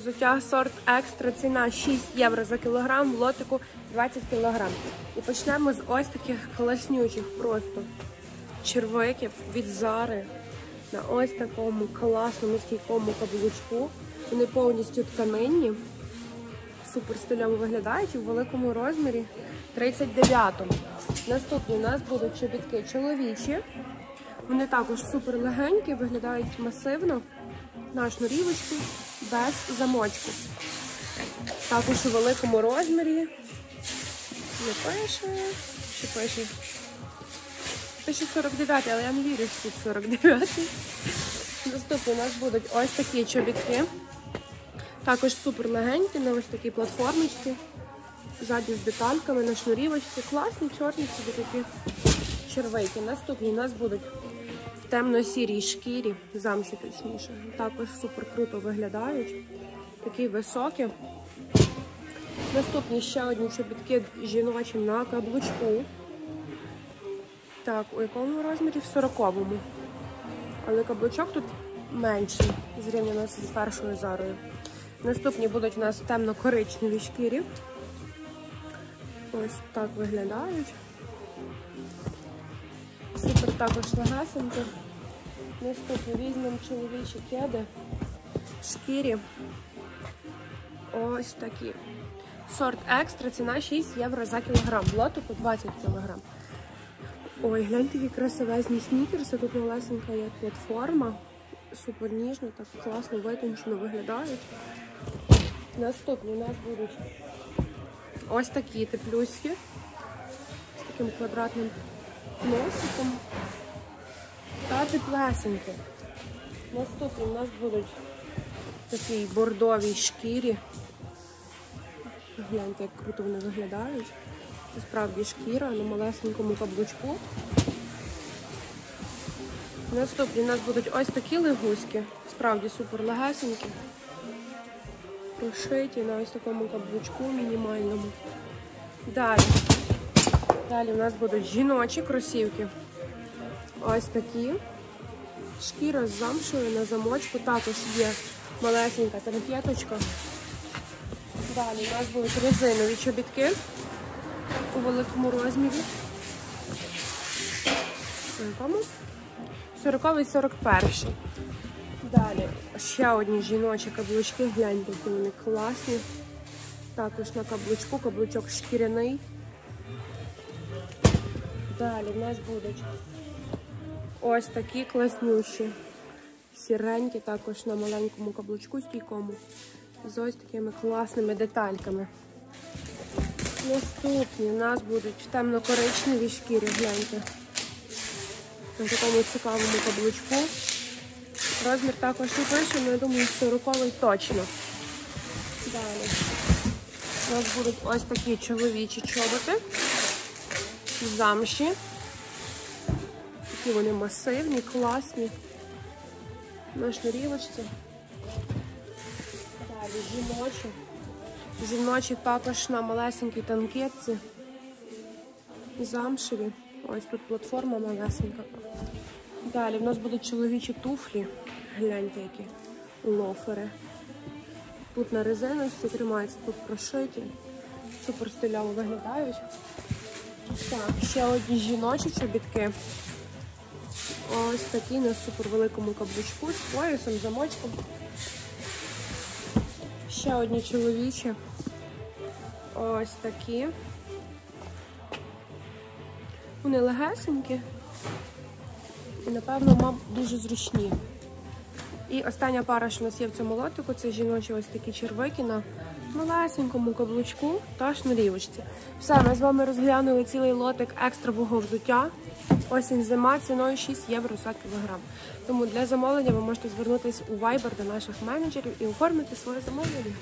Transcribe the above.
Взуття сорт екстра, ціна 6 євро за кілограм, лотику 20 кілограм. І почнемо з ось таких класнючих просто червиків від зари на ось такому класному стійкому каблучку. Вони повністю тканинні, супер стильово виглядають і в великому розмірі 39-му. Наступні у нас будуть чобітки чоловічі. Вони також супер легенькі, виглядають масивно на шнурівочці без замочку. Також у великому розмірі. Не пише, що пише. Пише 49, але я не вірю, що тут 49. Наступні у нас будуть ось такі чобітки. Також супер легенькі на ось такій платформочці. Ззаді з детальками на шнурівочці. Класні, чорні собі такі червейки. Наступні у нас будуть темно-сірій шкірі, замші точніше. Також супер круто виглядають. Такі високі. Наступні ще одні чобітки жіночі на каблучку. Так, у якому розмірі? В 40-му. Але каблучок тут менший, зрівняно з першою зарою. Наступні будуть у нас темно-коричневій шкірі. Ось так виглядають. Супер також легасенько. Наступні візьмемо чоловічі кеди шкірі. Ось такі. Сорт екстра, ціна 6 євро за кілограм. Лотику 20 кілограм. Ой, гляньте, які красивезні снікерси. Тут малесенька є платформа. Супер ніжно, так класно витончено виглядають. Наступні у нас будуть ось такі теплюськи з таким квадратним носиком та теплесенькі. Наступні у нас будуть такі бордовій шкірі. Гляньте, як круто вони виглядають. Це справді шкіра на малесенькому каблучку. Наступні у нас будуть ось такі легуськи. Справді супер легесенькі. Прошиті на ось такому каблучку мінімальному. Далі. Далі у нас будуть жіночі кросівки. Ось такі. Шкіра з замшою на замочку. Також є малесенька терп'яточка. Далі у нас будуть резинові чобітки у великому розмірі. Якому? 40 і 41. Далі ще одні жіночі каблучки. Гляньте, які вони класні. Також на каблучку, каблучок шкіряний. Далі в нас будуть ось такі класнющі. Сіренькі, також на маленькому каблучку стійкому. З ось такими класними детальками. Наступні у нас будуть в темно-коричневій шкірі, гляньте. На такому цікавому каблучку. Розмір також не пише, але я думаю, 40 точно. Далі. У нас будуть ось такі чоловічі чоботи. Замші. Такі вони масивні, класні. На шнурівочці. Далі жіночі. Жіночі також на малесенькій танкетці. Замшеві. Ось тут платформа малесенька. Далі в нас будуть чоловічі туфлі. Гляньте, які лофери. Тут на резиночці тримаються, тут прошиті. Супер стильово виглядають. Так, ще одні жіночі чобітки. Ось такі на супер великому каблучку з поясом, замочком. Ще одні чоловічі. Ось такі. Вони легесенькі. І, напевно, мам, дуже зручні. І остання пара, що у нас є в цьому лотику, це жіночі ось такі червики на малесенькому каблучку та шнурівочці. Все, ми з вами розглянули цілий лотик екстрового взуття. Осінь зима ціною 6 євро за кілограм. Тому для замовлення ви можете звернутися у Viber до наших менеджерів і оформити своє замовлення.